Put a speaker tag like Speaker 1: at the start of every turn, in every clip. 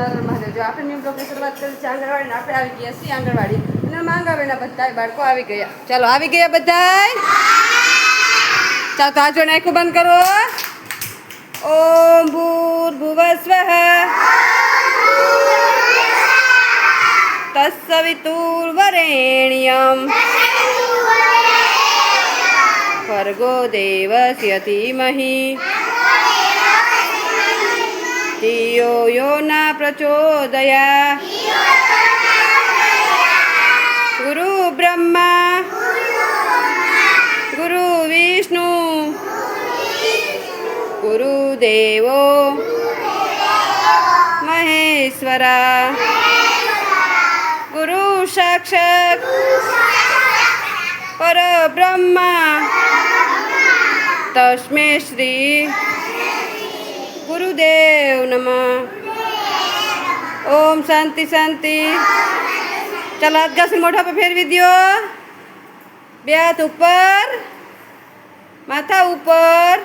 Speaker 1: નર મહાદેવ આપણે ન્યૂ બ્લોગની શરૂઆત કરી છે આંગણવાડીને આપણે આવી ગયા છીએ આંગણવાડી. અને માંગાવેના બધા બાળકો આવી ગયા. ચાલો, આવી ગયા બધાય? ચાલો, તો આજો નાખું, બંધ કરો. ઓમ ભૂર ભુવસ્વ તસ્સવિતુર્વરેણ્યમ ભર્ગો દેવસ્ય ધિયો યો ના પ્રચોદયા. ગુરુ બ્રહ્મા. ગુરુ વિષ્ણુ. ગુરુદેવો મહેશ્વરા. ગુરુ સાક્ષાત. પરબ્રહ્મા. તસ્મે શ્રી. ગુરુદેવ નમઃ ઓમ શાંતિ શાંતિ ચાલો હાથ મોઢા પર ફેરવી દ્યો બે હાથ ઉપર માથા ઉપર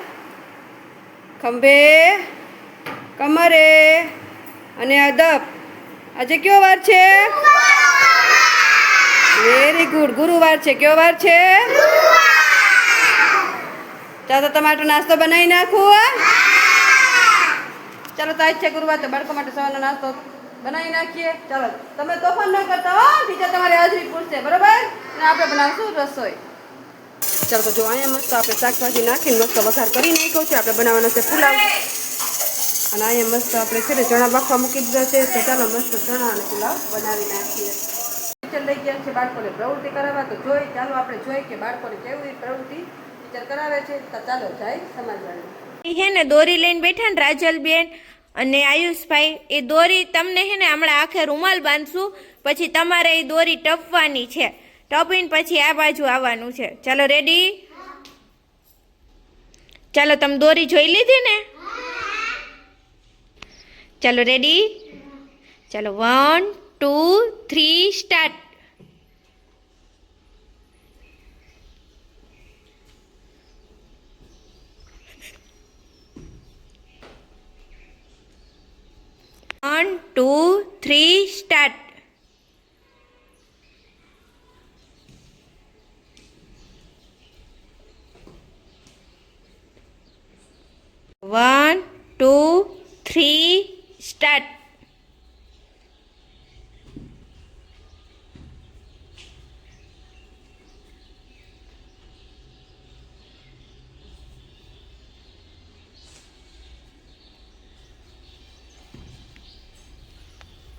Speaker 1: ખંભે કમરે અને અદબ આજે કયો વાર છે વેરી ગુડ ગુરુવાર છે કયો વાર છે ચાલો તમારો નાસ્તો બનાવી નાખું ચાલો તો આજ છે ગુરુવાર, તો બાળકો માટે સવારનો નાસ્તો બનાવી નાખીએ. ચાલો, તમે તોફાન ન કરતા હો, બીજા તમારી હાજરી પૂછશે બરોબર? અને આપણે બનાવશું રસોઈ. ચાલો તો જો અહીંયા મસ્ત આપણે શાકભાજી નાખીને મસ્ત વઘાર કરી નાખ્યો છે, આપણે બનાવવાનો છે પુલાવ. અને અહીંયા મસ્ત આપણે છે ને ચણા બાફવા મૂકી દીધા છે, તો ચાલો મસ્ત ચણા અને પુલાવ બનાવી નાખીએ. ટીચર લઈ ગયા છે બાળકોને પ્રવૃત્તિ કરાવવા, તો જોઈ, ચાલો આપણે જોઈ કે બાળકોને કેવી પ્રવૃત્તિ ટીચર કરાવે છે. તો ચાલો, જાય સમાજવાણી
Speaker 2: હે ને દોરી લઈને બેઠા ને રાજલબેન અને આયુષભાઈ, એ દોરી તમને હે ને હમણાં આખે રૂમાલ બાંધશું, પછી તમારે એ દોરી ટપવાની છે. ટપીને પછી આ બાજુ આવવાનું છે. ચાલો રેડી ચાલો, તમે દોરી જોઈ લીધી ને? ચાલો રેડી ચાલો one two three start one two three start one two three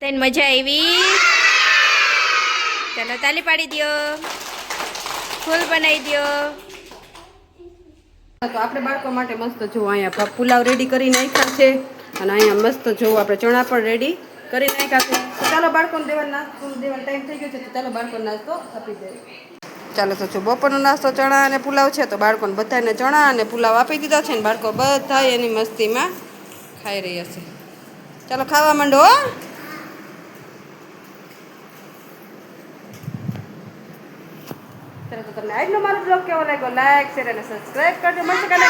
Speaker 2: તને મજા આવી? ચાલો, તાલી પાડી દ્યો. ફૂલ બનાવી દ્યો.
Speaker 1: તો આપણે બાળકો માટે મસ્ત જો અહીંયા પુલાવ રેડી કરી નાખ્યા છે અને અહીંયા મસ્ત જો આપણે ચણા પણ રેડી કરી નાખ્યા છે. ચાલો, બાળકોને દેવા નાસ્તો દેવાનો ટાઈમ થઈ ગયો છે, તો ચાલો બાળકોને નાસ્તો આપી દઈએ. ચાલો, તો જો બપોરનો નાસ્તો ચણા અને પુલાવ છે, તો બાળકોને બધાને ચણા અને પુલાવ આપી દીધા છે ને બાળકો બધા એની મસ્તીમાં ખાઈ રહ્યા છે. ચાલો, ખાવા માંડો ચાલો તો તમને આજનો મારો બ્લોગ કેવો લાગ્યો? લાઈક શેર અને સબસ્ક્રાઈબ કરજો. મળશે કાલે